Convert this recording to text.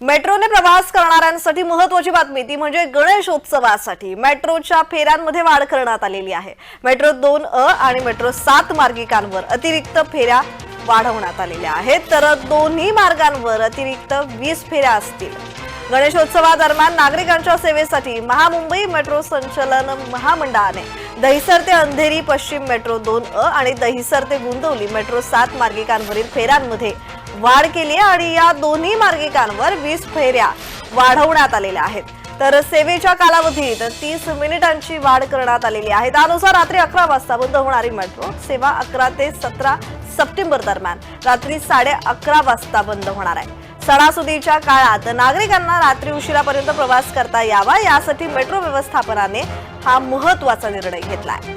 मेट्रोने प्रवास करणाऱ्यांसाठी महत्वाची बातमी ती म्हणजे गणेशोत्सवासाठी मेट्रोच्या फेऱ्यांमध्ये वाढ करण्यात आलेली आहे. मेट्रो दोन अ आणि मेट्रो सात मार्गिकांवर अतिरिक्त फेऱ्या वाढवण्यात आलेल्या आहेत. तर दोन्ही मार्गांवर अतिरिक्त वीस फेऱ्या असतील. गणेशोत्सवादरम्यान नागरिकांच्या सेवेसाठी महामुंबई मेट्रो संचलन महामंडळाने दहिसर ते अंधेरी पश्चिम मेट्रो दोन अ आणि दहिसर ते गुंदवली मेट्रो सात मार्गिकांवरील फेऱ्यांमध्ये वाढ केली आणि या दोन्ही मार्गिकांवर वीस फेऱ्या वाढवण्यात आलेल्या आहेत. तर सेवेच्या कालावधीत तीस मिनिटांची वाढ करण्यात आलेली आहे. त्यानुसार रात्री अकरा वाजता बंद होणारी मेट्रो सेवा अकरा ते सतरा सप्टेंबर दरम्यान रात्री साडे अकरा वाजता बंद होणार आहे. सणासुदीच्या काळात नागरिकांना रात्री उशिरापर्यंत प्रवास करता यावा यासाठी मेट्रो व्यवस्थापनाने हा महत्त्वाचा निर्णय घेतलाय.